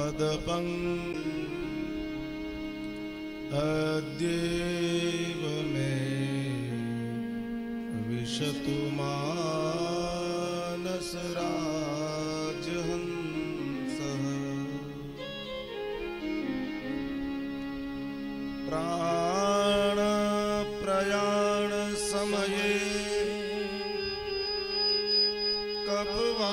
पदपङ् अद्यैव मे विशतु मानसराजहंसः प्राणप्रयाणसमये कपवा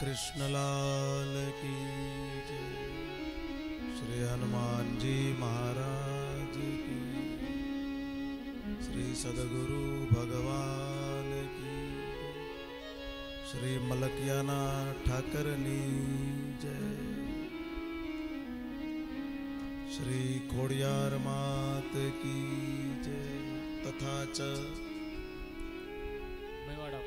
कृष्णलाल की जय श्री हनुमान जी महाराज की श्री सदगुरु भगवान की श्री मलकियाना ठाकरनी जय श्री खोड़ियार मात की जय तथा च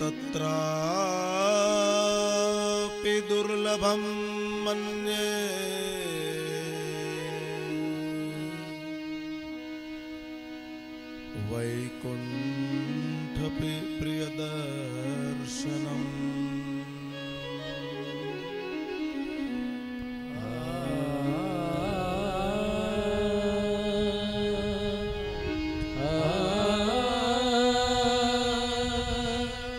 तत्रापि दुर्लभं मन्ये वैकुण्ठपि प्रियदर्शनम्